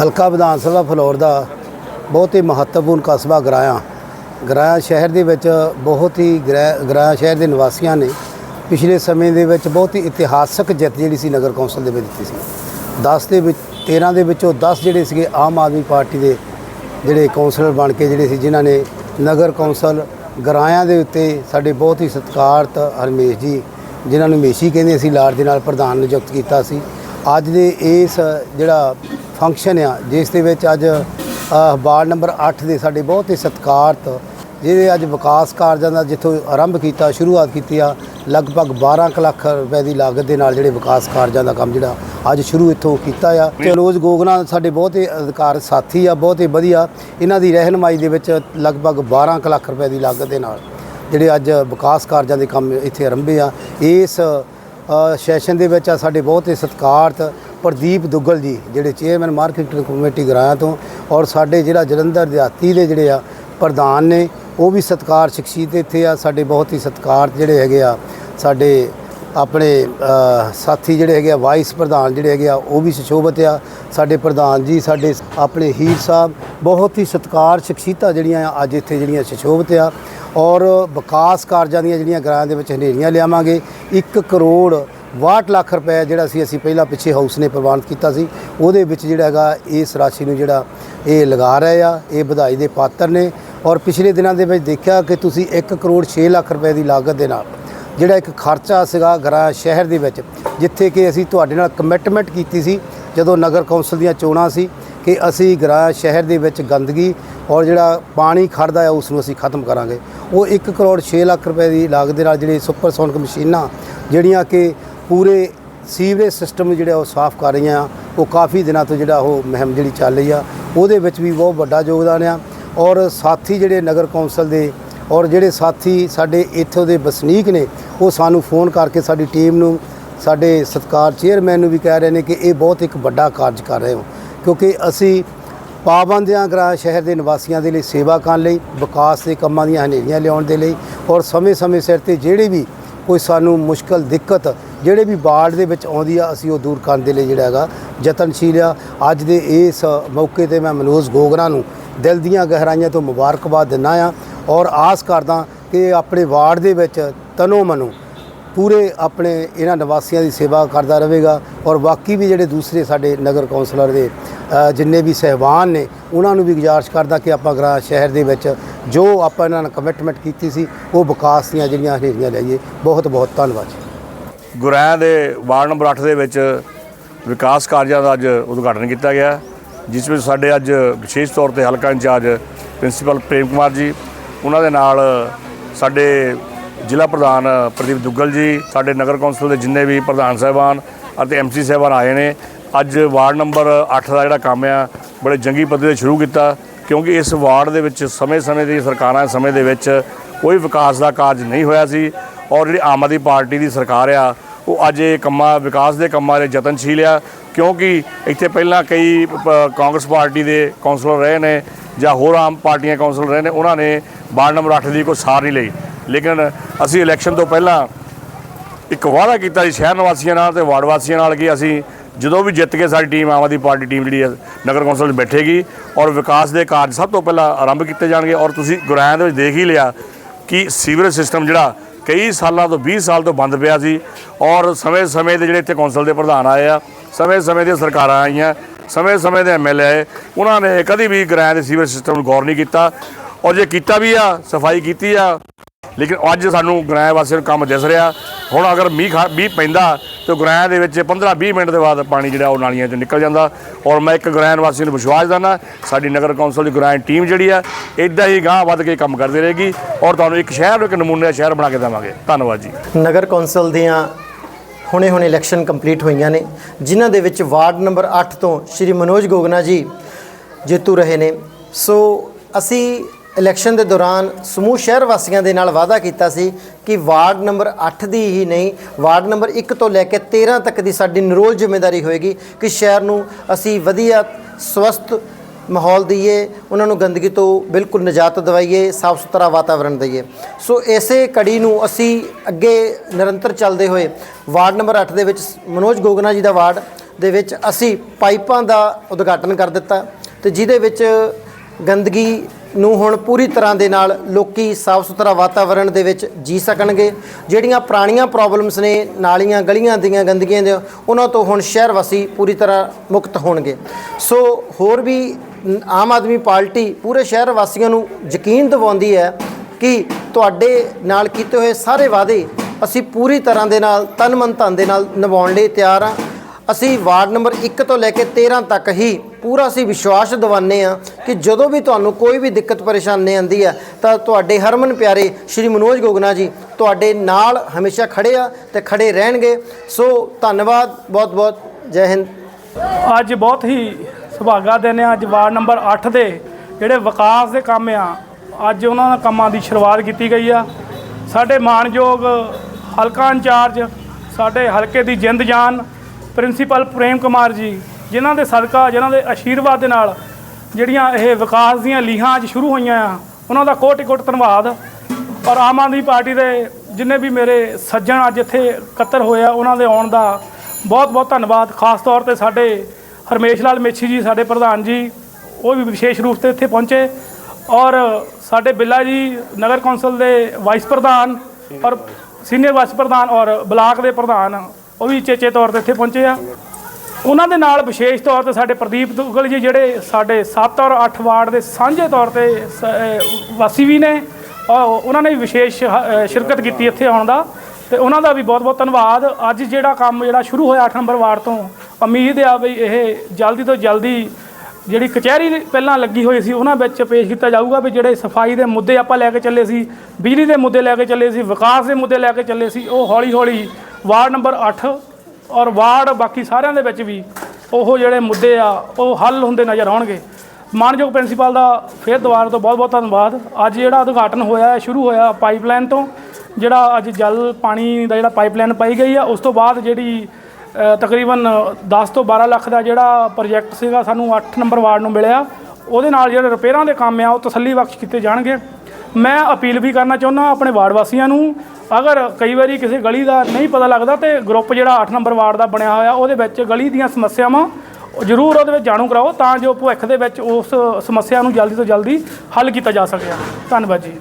ਹਲਕਾ ਵਿਧਾਨ ਸਭਾ ਫਲੋਰ ਦਾ ਬਹੁਤ ਹੀ ਮਹੱਤਵਪੂਰਨ ਕਸਬਾ ਗਰਾਇਆ। ਗਰਾਇਆ ਸ਼ਹਿਰ ਦੇ ਵਿੱਚ ਬਹੁਤ ਹੀ ਗਰਾ- ਗਰਾਇਆ ਸ਼ਹਿਰ ਦੇ ਨਿਵਾਸੀਆਂ ਨੇ ਪਿਛਲੇ ਸਮੇਂ ਦੇ ਵਿੱਚ ਬਹੁਤ ਹੀ ਇਤਿਹਾਸਕ ਜਿੱਤ ਜਿਹੜੀ ਸੀ ਨਗਰ ਕੌਂਸਲ ਦੇ ਵਿੱਚ ਦਿੱਤੀ ਸੀ। 10 ਦੇ ਵਿੱਚ 13 ਦੇ ਵਿੱਚੋਂ 10 ਜਿਹੜੇ ਸੀਗੇ ਆਮ ਆਦਮੀ ਪਾਰਟੀ ਦੇ ਜਿਹੜੇ ਕੌਂਸਲਰ ਬਣ ਕੇ ਜਿਹੜੇ ਸੀ ਜਿਨ੍ਹਾਂ ਨੇ ਨਗਰ ਕੌਂਸਲ ਗਰਾਇਆਂ ਦੇ ਉੱਤੇ ਸਾਡੇ ਬਹੁਤ ਹੀ ਸਤਿਕਾਰਤ ਹਰਮੇਸ਼ ਜੀ, ਜਿਨ੍ਹਾਂ ਨੂੰ ਮੇਸ਼ੀ ਕਹਿੰਦੇ ਸੀ ਲਾੜ ਦੇ ਨਾਲ ਪ੍ਰਧਾਨ ਨਿਯੁਕਤ ਕੀਤਾ ਸੀ। ਅੱਜ ਦੇ ਇਸ ਜਿਹੜਾ ਫੰਕਸ਼ਨ ਆ, ਜਿਸ ਦੇ ਵਿੱਚ ਅੱਜ ਵਾਰਡ ਨੰਬਰ 8 ਦੇ ਸਾਡੇ ਬਹੁਤ ਹੀ ਸਤਿਕਾਰਤ, ਜਿਹਦੇ ਅੱਜ ਵਿਕਾਸ ਕਾਰਜਾਂ ਦਾ ਜਿੱਥੋਂ ਆਰੰਭ ਕੀਤਾ, ਸ਼ੁਰੂਆਤ ਕੀਤੀ ਆ, ਲਗਭਗ 12 ਕੁ ਲੱਖ ਰੁਪਏ ਦੀ ਲਾਗਤ ਦੇ ਨਾਲ ਜਿਹੜੇ ਵਿਕਾਸ ਕਾਰਜਾਂ ਦਾ ਕੰਮ ਜਿਹੜਾ ਅੱਜ ਸ਼ੁਰੂ ਇੱਥੋਂ ਕੀਤਾ ਆ। ਤੇ ਗੋਗਨਾ ਸਾਡੇ ਬਹੁਤ ਹੀ ਅਧਿਕਾਰ ਸਾਥੀ ਆ, ਬਹੁਤ ਹੀ ਵਧੀਆ, ਇਹਨਾਂ ਦੀ ਰਹਿਨਮਾਈ ਦੇ ਵਿੱਚ ਲਗਭਗ 12 ਕੁ ਲੱਖ ਰੁਪਏ ਦੀ ਲਾਗਤ ਦੇ ਨਾਲ ਜਿਹੜੇ ਅੱਜ ਵਿਕਾਸ ਕਾਰਜਾਂ ਦੇ ਕੰਮ ਇੱਥੇ ਆਰੰਭੇ ਆ। ਇਸ ਸੈਸ਼ਨ ਦੇ ਵਿੱਚ ਸਾਡੇ ਬਹੁਤ ਹੀ ਸਤਿਕਾਰਤ ਪ੍ਰਦੀਪ ਦੁੱਗਲ ਜੀ, ਜਿਹੜੇ ਚੇਅਰਮੈਨ ਮਾਰਕੀਟ ਕਮੇਟੀ ਗਰਾਇਆ ਤੋਂ, ਔਰ ਸਾਡੇ ਜਿਹੜਾ ਜਲੰਧਰ ਦਿਹਾਤੀ ਦੇ ਜਿਹੜੇ ਆ ਪ੍ਰਧਾਨ ਨੇ, ਉਹ ਵੀ ਸਤਿਕਾਰ ਸ਼ਖਸੀਅਤ ਇੱਥੇ ਆ। ਸਾਡੇ ਬਹੁਤ ਹੀ ਸਤਿਕਾਰਤ ਜਿਹੜੇ ਹੈਗੇ ਆ, ਸਾਡੇ ਆਪਣੇ ਸਾਥੀ ਜਿਹੜੇ ਹੈਗੇ ਆ ਵਾਈਸ ਪ੍ਰਧਾਨ ਜਿਹੜੇ ਹੈਗੇ ਆ, ਉਹ ਵੀ ਸੁਸ਼ੋਭਿਤ ਆ। ਸਾਡੇ ਪ੍ਰਧਾਨ ਜੀ, ਸਾਡੇ ਆਪਣੇ ਹੀਰ ਸਾਹਿਬ, ਬਹੁਤ ਹੀ ਸਤਿਕਾਰ ਸ਼ਖਸੀਅਤਾਂ ਜਿਹੜੀਆਂ ਆ, ਅੱਜ ਇੱਥੇ ਜਿਹੜੀਆਂ ਸੁਸ਼ੋਭਿਤ ਆ। ਔਰ ਵਿਕਾਸ ਕਾਰਜਾਂ ਦੀਆਂ ਜਿਹੜੀਆਂ ਗ੍ਰਾਂ ਦੇ ਵਿੱਚ ਹਨੇਰੀਆਂ ਲਿਆਵਾਂਗੇ। 1 ਕਰੋੜ 62 ਲੱਖ ਰੁਪਏ ਜਿਹੜਾ ਸੀ, ਅਸੀਂ ਪਹਿਲਾਂ ਪਿੱਛੇ ਹਾਊਸ ਨੇ ਪ੍ਰਵਾਨਿਤ ਕੀਤਾ ਸੀ। ਉਹਦੇ ਵਿੱਚ ਜਿਹੜਾ ਹੈਗਾ, ਇਸ ਰਾਸ਼ੀ ਨੂੰ ਜਿਹੜਾ ਇਹ ਲਗਾ ਰਹੇ ਆ, ਇਹ ਵਧਾਈ ਦੇ ਪਾਤਰ ਨੇ। ਔਰ ਪਿਛਲੇ ਦਿਨਾਂ ਦੇ ਵਿੱਚ ਦੇਖਿਆ ਕਿ ਤੁਸੀਂ 1 ਕਰੋੜ 6 ਲੱਖ ਰੁਪਏ ਦੀ ਲਾਗਤ ਦੇ ਨਾਲ ਜਿਹੜਾ ਇੱਕ ਖਰਚਾ ਸੀਗਾ ਗਰਾ ਸ਼ਹਿਰ ਦੇ ਵਿੱਚ, ਜਿੱਥੇ ਕਿ ਅਸੀਂ ਤੁਹਾਡੇ ਨਾਲ ਕਮਿਟਮੈਂਟ ਕੀਤੀ ਸੀ, ਜਦੋਂ ਨਗਰ ਕੌਂਸਲ ਦੀਆਂ ਚੋਣਾਂ ਸੀ, ਕਿ ਅਸੀਂ ਗਰਾ ਸ਼ਹਿਰ ਦੇ ਵਿੱਚ ਗੰਦਗੀ ਔਰ ਜਿਹੜਾ ਪਾਣੀ ਖੜਦਾ ਹੈ ਉਸ ਨੂੰ ਅਸੀਂ ਖਤਮ ਕਰਾਂਗੇ। ਉਹ 1 ਕਰੋੜ 6 ਲੱਖ ਰੁਪਏ ਦੀ ਲਾਗਤ ਦੇ ਨਾਲ ਜਿਹੜੀ ਸੁਪਰਸੋਨਿਕ ਮਸ਼ੀਨਾਂ, ਜਿਹੜੀਆਂ ਕਿ ਪੂਰੇ ਸੀਵਰੇਜ ਸਿਸਟਮ ਜਿਹੜਾ ਉਹ ਸਾਫ਼ ਕਰ ਰਹੀਆਂ, ਉਹ ਕਾਫੀ ਦਿਨਾਂ ਤੋਂ ਜਿਹੜਾ ਉਹ ਮੁਹਿੰਮ ਜਿਹੜੀ ਚੱਲ ਰਹੀ ਆ, ਉਹਦੇ ਵਿੱਚ ਵੀ ਬਹੁਤ ਵੱਡਾ ਯੋਗਦਾਨ ਆ। ਔਰ ਸਾਥੀ ਜਿਹੜੇ ਨਗਰ ਕੌਂਸਲ ਦੇ ਔਰ ਜਿਹੜੇ ਸਾਥੀ ਸਾਡੇ ਇੱਥੋਂ ਦੇ ਵਸਨੀਕ ਨੇ, ਉਹ ਸਾਨੂੰ ਫੋਨ ਕਰਕੇ ਸਾਡੀ ਟੀਮ ਨੂੰ, ਸਾਡੇ ਸਤਕਾਰ ਚੇਅਰਮੈਨ ਨੂੰ ਵੀ ਕਹਿ ਰਹੇ ਨੇ ਕਿ ਇਹ ਬਹੁਤ ਇੱਕ ਵੱਡਾ ਕਾਰਜ ਕਰ ਰਹੇ ਹੋ। ਕਿਉਂਕਿ ਅਸੀਂ ਪਾਬੰਦੀਆਂ ਗ੍ਰਾਂ ਸ਼ਹਿਰ ਦੇ ਨਿਵਾਸੀਆਂ ਦੇ ਲਈ ਸੇਵਾ ਕਰਨ ਲਈ, ਵਿਕਾਸ ਦੇ ਕੰਮਾਂ ਦੀਆਂ ਹਨੇਰੀਆਂ ਲਿਆਉਣ ਦੇ ਲਈ ਔਰ ਸਮੇਂ-ਸਮੇਂ ਸਿਰ ਤੇ ਜਿਹੜੇ ਵੀ ਕੋਈ ਸਾਨੂੰ ਮੁਸ਼ਕਲ, ਦਿੱਕਤ ਜਿਹੜੇ ਵੀ ਵਾਰਡ ਦੇ ਵਿੱਚ ਆਉਂਦੀ ਆ, ਅਸੀਂ ਉਹ ਦੂਰ ਕਰਨ ਦੇ ਲਈ ਜਿਹੜਾ ਹੈਗਾ ਯਤਨਸ਼ੀਲ ਆ। ਅੱਜ ਦੇ ਇਸ ਮੌਕੇ ਤੇ ਮੈਂ ਮਨੋਜ ਗੋਗਰਾ ਨੂੰ ਦਿਲ ਦੀਆਂ ਗਹਿਰਾਈਆਂ ਤੋਂ ਮੁਬਾਰਕਬਾਦ ਦਿੰਦਾ ਆ ਔਰ ਆਸ ਕਰਦਾ ਕਿ ਆਪਣੇ ਵਾਰਡ ਦੇ ਵਿੱਚ ਤਨੋ ਮਨੋ ਪੂਰੇ ਆਪਣੇ ਇਹਨਾਂ ਨਿਵਾਸੀਆਂ ਦੀ ਸੇਵਾ ਕਰਦਾ ਰਹੇਗਾ ਔਰ ਬਾਕੀ ਵੀ ਜਿਹੜੇ ਦੂਸਰੇ ਸਾਡੇ ਨਗਰ ਕੌਂਸਲਰ ਦੇ ਜਿੰਨੇ ਵੀ ਸਹਿਬਾਨ ਨੇ, ਉਹਨਾਂ ਨੂੰ ਵੀ ਗੁਜ਼ਾਰਿਸ਼ ਕਰਦਾ ਕਿ ਆਪਾਂ ਗ੍ਰਾਂ ਸ਼ਹਿਰ ਦੇ ਵਿੱਚ ਜੋ ਆਪਾਂ ਇਹਨਾਂ ਨਾਲ ਕਮਿਟਮੈਂਟ ਕੀਤੀ ਸੀ, ਉਹ ਵਿਕਾਸ ਦੀਆਂ ਜਿਹੜੀਆਂ ਹਨੇਰੀਆਂ ਲਿਆਈਏ ਬਹੁਤ ਬਹੁਤ ਧੰਨਵਾਦ ਜੀ। ਗੁਰੈਂ ਦੇ ਵਾਰਡ ਨੰਬਰ 8 ਦੇ ਵਿੱਚ ਵਿਕਾਸ ਕਾਰਜਾਂ ਦਾ ਅੱਜ ਉਦਘਾਟਨ ਕੀਤਾ ਗਿਆ, ਜਿਸ ਵਿੱਚ ਸਾਡੇ ਅੱਜ ਵਿਸ਼ੇਸ਼ ਤੌਰ ਤੇ ਹਲਕਾ ਇੰਚਾਰਜ ਪ੍ਰਿੰਸੀਪਲ ਪ੍ਰੇਮ ਕੁਮਾਰ ਜੀ, ਉਹਨਾਂ ਦੇ ਨਾਲ ਸਾਡੇ ਜ਼ਿਲ੍ਹਾ ਪ੍ਰਧਾਨ ਪ੍ਰਦੀਪ ਦੁੱਗਲ ਜੀ, ਸਾਡੇ ਨਗਰ ਕੌਂਸਲ ਦੇ ਜਿੰਨੇ ਵੀ ਪ੍ਰਧਾਨ ਸਾਹਿਬਾਨ ਅਤੇ ਐਮਸੀ ਸਾਹਿਬਾਨ ਆਏ ਨੇ, ਅੱਜ ਵਾਰਡ ਨੰਬਰ 8 ਦਾ ਜਿਹੜਾ ਕੰਮ ਆ, ਬੜੇ ਜੰਗੀ ਪੱਧਰ ਤੇ ਸ਼ੁਰੂ ਕੀਤਾ, ਕਿਉਂਕਿ ਇਸ ਵਾਰਡ ਦੇ ਵਿੱਚ ਸਮੇਂ-ਸਮੇਂ ਦੀ ਸਰਕਾਰਾਂ ਸਮੇਂ ਦੇ ਵਿੱਚ ਕੋਈ ਵਿਕਾਸ ਦਾ ਕਾਰਜ ਨਹੀਂ ਹੋਇਆ ਸੀ। ਔਰ ਜਿਹੜੀ ਆਮ ਆਦਮੀ ਪਾਰਟੀ ਦੀ ਸਰਕਾਰ ਆ, ਉਹ ਅੱਜ ਇਹ ਕੰਮਾਂ, ਵਿਕਾਸ ਦੇ ਕੰਮਾਂ ਦੇ ਯਤਨਸ਼ੀਲ ਆ, ਕਿਉਂਕਿ ਇੱਥੇ ਪਹਿਲਾਂ ਕਈ ਕਾਂਗਰਸ ਪਾਰਟੀ ਦੇ ਕੌਂਸਲਰ ਰਹੇ ਨੇ ਜਾਂ ਹੋਰ ਆਮ ਪਾਰਟੀਆਂ ਕੌਂਸਲਰ ਰਹੇ ਨੇ, ਉਹਨਾਂ ਨੇ ਵਾਰਡ ਨੰਬਰ 8 ਦੀ ਕੋਈ ਸਾਰ ਨਹੀਂ ਲਈ। ਲੇਕਿਨ ਅਸੀਂ ਇਲੈਕਸ਼ਨ ਤੋਂ ਪਹਿਲਾਂ ਇੱਕ ਵਾਅਦਾ ਕੀਤਾ ਸੀ ਸ਼ਹਿਰ ਨਿਵਾਸੀਆਂ ਨਾਲ ਤੇ ਵਾਰਡ ਵਾਸੀਆਂ ਨਾਲ ਕਿ ਅਸੀਂ ਜਦੋਂ ਵੀ ਜਿੱਤ ਕੇ ਸਾਡੀ ਟੀਮ, ਆਮ ਆਦਮੀ ਪਾਰਟੀ ਟੀਮ ਜਿਹੜੀ ਹੈ, ਨਗਰ ਕੌਂਸਲ 'ਚ ਬੈਠੇਗੀ ਔਰ ਵਿਕਾਸ ਦੇ ਕਾਰਜ ਸਭ ਤੋਂ ਪਹਿਲਾਂ ਆਰੰਭ ਕੀਤੇ ਜਾਣਗੇ। ਔਰ ਤੁਸੀਂ ਗੁਰਾਇਆਂ ਦੇ ਵਿੱਚ ਦੇਖ ਹੀ ਲਿਆ ਕਿ ਸੀਵਰੇਜ ਸਿਸਟਮ ਜਿਹੜਾ ਕਈ ਸਾਲਾਂ ਤੋਂ 20 ਸਾਲ ਤੋਂ ਬੰਦ ਪਿਆ ਸੀ ਔਰ ਸਮੇਂ-ਸਮੇਂ ਦੇ ਜਿਹੜੇ ਇੱਥੇ ਕੌਂਸਲ ਦੇ ਪ੍ਰਧਾਨ ਆਏ ਆ, ਸਮੇਂ-ਸਮੇਂ ਦੀਆਂ ਸਰਕਾਰਾਂ ਆਈਆਂ, ਸਮੇਂ-ਸਮੇਂ ਦੇ ਐਮਐਲਏ ਆਏ, ਉਹਨਾਂ ਨੇ ਕਦੀ ਵੀ ਗੁਰਾਇਆਂ ਦੇ ਸੀਵਰੇਜ ਸਿਸਟਮ ਨੂੰ ਗੌਰ ਨਹੀਂ ਕੀਤਾ ਔਰ ਜੇ ਕੀਤਾ ਵੀ ਆ, ਸਫ਼ਾਈ ਕੀਤੀ ਆ। ਲੇਕਿਨ ਅੱਜ ਸਾਨੂੰ ਗੁਰਾਇਆ ਵਾਸੀਆਂ ਨੂੰ ਕੰਮ ਦਿਸ ਰਿਹਾ। ਹੁਣ ਅਗਰ ਮੀਂਹ ਖਾ- ਮੀਂਹ ਪੈਂਦਾ ਤੇ ਗੁਰਾਇਆ ਦੇ ਵਿੱਚ 15-20 ਮਿੰਟ ਦੇ ਬਾਅਦ ਪਾਣੀ ਜਿਹੜਾ ਉਹ ਨਾਲੀਆਂ 'ਚੋਂ ਨਿਕਲ ਜਾਂਦਾ। ਔਰ ਮੈਂ ਇੱਕ ਗੁਰਾਇਆ ਵਾਸੀ ਨੂੰ ਵਿਸ਼ਵਾਸ ਦਿੰਦਾ, ਸਾਡੀ ਨਗਰ ਕੌਂਸਲ ਦੀ ਗੁਰਾਇਆ ਟੀਮ ਜਿਹੜੀ ਆ ਇਦਾਂ ਹੀ ਗਾਂਹ ਵੱਧ ਕੇ ਕੰਮ ਕਰਦੀ ਰਹੇਗੀ। ਔਰ ਤੁਹਾਨੂੰ ਇੱਕ ਸ਼ਹਿਰ ਨੂੰ ਇੱਕ ਨਮੂਨੇ ਸ਼ਹਿਰ ਬਣਾ ਕੇ ਦੇਵਾਂਗੇ। ਧੰਨਵਾਦ ਜੀ। ਨਗਰ ਕੌਂਸਲ ਦੀਆਂ ਹੁਣੇ ਹੁਣੇ ਇਲੈਕਸ਼ਨ ਕੰਪਲੀਟ ਹੋਈਆਂ ਨੇ, ਜਿਨ੍ਹਾਂ ਦੇ ਵਿੱਚ ਵਾਰਡ ਨੰਬਰ 8 ਤੋਂ ਸ਼੍ਰੀ ਮਨੋਜ ਗੋਗਨਾ ਜੀ ਜੇਤੂ ਰਹੇ ਨੇ। ਸੋ ਅਸੀਂ ਇਲੈਕਸ਼ਨ ਦੇ ਦੌਰਾਨ ਸਮੂਹ ਸ਼ਹਿਰ ਵਾਸੀਆਂ ਦੇ ਨਾਲ ਵਾਅਦਾ ਕੀਤਾ ਸੀ ਕਿ ਵਾਰਡ ਨੰਬਰ 8 ਦੀ ਹੀ ਨਹੀਂ, ਵਾਰਡ ਨੰਬਰ 1 ਤੋਂ ਲੈ ਕੇ 13 ਤੱਕ ਦੀ ਸਾਡੀ ਨਿਰੋਲ ਜ਼ਿੰਮੇਵਾਰੀ ਹੋਏਗੀ ਕਿ ਸ਼ਹਿਰ ਨੂੰ ਅਸੀਂ ਵਧੀਆ, ਸਵਸਥ ਮਾਹੌਲ ਦਈਏ, ਉਹਨਾਂ ਨੂੰ ਗੰਦਗੀ ਤੋਂ ਬਿਲਕੁਲ ਨਿਜਾਤ ਦਿਵਾਈਏ ਸਾਫ਼ ਸੁਥਰਾ ਵਾਤਾਵਰਣ ਦਈਏ। ਸੋ ਇਸੇ ਕੜੀ ਨੂੰ ਅਸੀਂ ਅੱਗੇ ਨਿਰੰਤਰ ਚੱਲਦੇ ਹੋਏ ਵਾਰਡ ਨੰਬਰ 8 ਦੇ ਵਿੱਚ ਮਨੋਜ ਗੋਗਨਾ ਜੀ ਦਾ ਵਾਰਡ ਦੇ ਵਿੱਚ ਅਸੀਂ ਪਾਈਪਾਂ ਦਾ ਉਦਘਾਟਨ ਕਰ ਦਿੱਤਾ ਤੇ ਜਿਹਦੇ ਵਿੱਚ ਗੰਦਗੀ ਨੂੰ ਹੁਣ ਪੂਰੀ ਤਰ੍ਹਾਂ ਦੇ ਨਾਲ ਲੋਕੀ ਸਾਫ਼ ਸੁਥਰਾ ਵਾਤਾਵਰਣ ਦੇ ਵਿੱਚ ਜੀ ਸਕਣਗੇ। ਜਿਹੜੀਆਂ ਪੁਰਾਣੀਆਂ ਪ੍ਰੋਬਲਮਸ ਨੇ, ਨਾਲੀਆਂ, ਗਲੀਆਂ ਦੀਆਂ ਗੰਦਗੀਆਂ ਦੇ, ਉਹਨਾਂ ਤੋਂ ਹੁਣ ਸ਼ਹਿਰ ਵਾਸੀ ਪੂਰੀ ਤਰ੍ਹਾਂ ਮੁਕਤ ਹੋਣਗੇ। ਸੋ ਹੋਰ ਵੀ ਆਮ ਆਦਮੀ ਪਾਰਟੀ ਪੂਰੇ ਸ਼ਹਿਰ ਵਾਸੀਆਂ ਨੂੰ ਯਕੀਨ ਦਿਵਾਉਂਦੀ ਹੈ ਕਿ ਤੁਹਾਡੇ ਨਾਲ ਕੀਤੇ ਹੋਏ ਸਾਰੇ ਵਾਅਦੇ ਅਸੀਂ ਪੂਰੀ ਤਰ੍ਹਾਂ ਦੇ ਨਾਲ, ਤਨ ਮਨ ਧਨ ਦੇ ਨਾਲ ਨਿਭਾਉਣ ਲਈ ਤਿਆਰ ਹਾਂ। ਅਸੀਂ ਵਾਰਡ ਨੰਬਰ 1 ਤੋਂ ਲੈ ਕੇ 13 ਤੱਕ ਹੀ ਪੂਰਾ ਅਸੀਂ ਵਿਸ਼ਵਾਸ ਦਿਵਾਉਂਦੇ ਹਾਂ ਕਿ ਜਦੋਂ ਵੀ ਤੁਹਾਨੂੰ ਕੋਈ ਵੀ ਦਿੱਕਤ ਪਰੇਸ਼ਾਨੀ ਆਉਂਦੀ ਹੈ, ਤਾਂ ਤੁਹਾਡੇ ਹਰਮਨ ਪਿਆਰੇ ਸ਼੍ਰੀ ਮਨੋਜ ਗੋਗਨਾ ਜੀ ਤੁਹਾਡੇ ਨਾਲ ਹਮੇਸ਼ਾ ਖੜੇ ਆ ਤੇ ਖੜੇ ਰਹਿਣਗੇ। ਸੋ ਧੰਨਵਾਦ, ਬਹੁਤ ਬਹੁਤ ਜੈ ਹਿੰਦ। ਅੱਜ ਬਹੁਤ ਹੀ ਸੁਭਾਗਾ ਦਿਨ ਹੈ ਅੱਜ ਵਾਰਡ ਨੰਬਰ 8 ਦੇ ਜਿਹੜੇ ਵਿਕਾਸ ਦੇ ਕੰਮ ਆ, ਅੱਜ ਉਹਨਾਂ ਦੇ ਕੰਮਾਂ ਦੀ ਸ਼ੁਰੂਆਤ ਕੀਤੀ ਗਈ ਆ। ਸਾਡੇ ਮਾਣਯੋਗ ਹਲਕਾ ਇੰਚਾਰਜ, ਸਾਡੇ ਹਲਕੇ ਦੀ ਜਿੰਦ ਜਾਨ ਪ੍ਰਿੰਸੀਪਲ ਪ੍ਰੇਮ ਕੁਮਾਰ ਜੀ, ਜਿਨ੍ਹਾਂ ਦੇ ਸਦਕਾ, ਜਿਨ੍ਹਾਂ ਦੇ ਆਸ਼ੀਰਵਾਦ ਦੇ ਨਾਲ ਜਿਹੜੀਆਂ ਇਹ ਵਿਕਾਸ ਦੀਆਂ ਲੀਹਾਂ ਅੱਜ ਸ਼ੁਰੂ ਹੋਈਆਂ ਆ, ਉਹਨਾਂ ਦਾ ਕੋਟि ਕੋਟ ਧੰਨਵਾਦ। ਔਰ ਆਮ ਆਦਮੀ ਪਾਰਟੀ ਦੇ ਜਿੰਨੇ ਵੀ ਮੇਰੇ ਸੱਜਣ ਅੱਜ ਇੱਥੇ ਇਕੱਤਰ ਹੋਏ ਆ, ਉਹਨਾਂ ਦੇ ਆਉਣ ਦਾ ਬਹੁਤ ਬਹੁਤ ਧੰਨਵਾਦ। ਖਾਸ ਤੌਰ ਤੇ ਸਾਡੇ ਹਰਮੇਸ਼ ਲਾਲ ਮੇਛੀ ਜੀ, ਸਾਡੇ ਪ੍ਰਧਾਨ ਜੀ, ਉਹ ਵੀ ਵਿਸ਼ੇਸ਼ ਰੂਪ ਤੇ ਇੱਥੇ ਪਹੁੰਚੇ। ਔਰ ਸਾਡੇ ਬਿੱਲਾ ਜੀ, ਨਗਰ ਕੌਂਸਲ ਦੇ ਵਾਈਸ ਪ੍ਰਧਾਨ, ਔਰ ਸੀਨੀਅਰ ਵਾਈਸ ਪ੍ਰਧਾਨ ਔਰ ਬਲਾਕ ਦੇ ਪ੍ਰਧਾਨ। ਉਹ ਵੀ ਚੇਚੇ ਤੌਰ ਤੇ ਇੱਥੇ ਪਹੁੰਚੇ ਆ। ਉਹਨਾਂ ਦੇ ਨਾਲ ਵਿਸ਼ੇਸ਼ ਤੌਰ ਤੇ ਸਾਡੇ ਪ੍ਰਦੀਪ ਦੁੱਗਲ ਜੀ ਜਿਹੜੇ ਸਾਡੇ 7 ਔਰ 8 ਵਾਰਡ ਦੇ ਸਾਂਝੇ ਤੌਰ ਤੇ ਸ- ਵਾਸੀ ਵੀ ਨੇ। ਔਰ ਉਹਨਾਂ ਨੇ ਵੀ ਵਿਸ਼ੇਸ਼ ਸ਼ਿਰਕਤ ਕੀਤੀ ਇੱਥੇ ਆਉਣ ਦਾ। ਤੇ ਉਹਨਾਂ ਦਾ ਵੀ ਬਹੁਤ ਬਹੁਤ ਧੰਨਵਾਦ। ਅੱਜ ਜਿਹੜਾ ਕੰਮ ਜਿਹੜਾ ਸ਼ੁਰੂ ਹੋਇਆ 8 ਨੰਬਰ ਵਾਰਡ ਤੋਂ, ਉਮੀਦ ਆ ਵੀ ਇਹ ਜਲਦੀ ਤੋਂ ਜਲਦੀ ਜਿਹੜੀ ਕਚਹਿਰੀ ਪਹਿਲਾਂ ਲੱਗੀ ਹੋਈ ਸੀ, ਉਹਨਾਂ ਵਿੱਚ ਪੇਸ਼ ਕੀਤਾ ਜਾਊਗਾ ਵੀ ਜਿਹੜੇ ਸਫ਼ਾਈ ਦੇ ਮੁੱਦੇ ਆਪਾਂ ਲੈ ਕੇ ਚੱਲੇ ਸੀ, ਬਿਜਲੀ ਦੇ ਮੁੱਦੇ ਲੈ ਕੇ ਚੱਲੇ ਸੀ, ਵਿਕਾਸ ਦੇ ਮੁੱਦੇ ਲੈ ਕੇ ਚੱਲੇ ਸੀ, ਉਹ ਹੌਲੀ ਹੌਲੀ ਵਾਰਡ ਨੰਬਰ 8 ਔਰ ਵਾਰਡ ਬਾਕੀ ਸਾਰਿਆਂ ਦੇ ਵਿੱਚ ਵੀ ਉਹ ਜਿਹੜੇ ਮੁੱਦੇ ਆ ਉਹ ਹੱਲ ਹੁੰਦੇ ਨਜ਼ਰ ਆਉਣਗੇ। ਮਾਨਯੋਗ ਪ੍ਰਿੰਸੀਪਲ ਦਾ ਫਿਰ ਦੁਬਾਰਾ ਤੋਂ ਬਹੁਤ ਬਹੁਤ ਧੰਨਵਾਦ। ਅੱਜ ਜਿਹੜਾ ਉਦਘਾਟਨ ਹੋਇਆ ਹੈ, ਸ਼ੁਰੂ ਹੋਇਆ ਪਾਈਪਲਾਈਨ ਤੋਂ ਜਿਹੜਾ ਅੱਜ ਜਲ ਪਾਣੀ ਦਾ ਜਿਹੜਾ ਪਾਈਪਲਾਈਨ ਪਾਈ ਗਈ ਆ ਉਸ ਤੋਂ ਬਾਅਦ ਜਿਹੜੀ ਤਕਰੀਬਨ 10 ਤੋਂ 12 ਲੱਖ ਦਾ ਜਿਹੜਾ ਪ੍ਰੋਜੈਕਟ ਸੀਗਾ ਸਾਨੂੰ 8 ਨੰਬਰ ਵਾਰਡ ਨੂੰ ਮਿਲਿਆ। ਉਹਦੇ ਨਾਲ ਜਿਹੜੇ ਰਿਪੇਅਰਾਂ ਦੇ ਕੰਮ ਆ ਉਹ ਤਸੱਲੀ ਬਖਸ਼ ਕੀਤੇ ਜਾਣਗੇ। ਮੈਂ ਅਪੀਲ ਵੀ ਕਰਨਾ ਚਾਹੁੰਦਾ ਆਪਣੇ ਵਾਰਡ ਵਾਸੀਆਂ ਨੂੰ, ਅਗਰ ਕਈ ਵਾਰੀ ਕਿਸੇ ਗਲੀ ਦਾ ਨਹੀਂ ਪਤਾ ਲੱਗਦਾ ਤੇ ਗਰੁੱਪ ਜਿਹੜਾ 8 ਨੰਬਰ ਵਾਰਡ ਦਾ ਬਣਿਆ ਹੋਇਆ, ਉਹਦੇ ਵਿੱਚ ਗਲੀ ਦੀਆਂ ਸਮੱਸਿਆਵਾਂ ਜ਼ਰੂਰ ਉਹਦੇ ਵਿੱਚ ਜਾਣੂ ਕਰਾਓ ਤਾਂ ਜੋ ਭਵਿੱਖ ਦੇ ਵਿੱਚ ਉਸ ਸਮੱਸਿਆ ਨੂੰ ਜਲਦੀ ਤੋਂ ਜਲਦੀ ਹੱਲ ਕੀਤਾ ਜਾ ਸਕੇ। ਧੰਨਵਾਦ ਜੀ।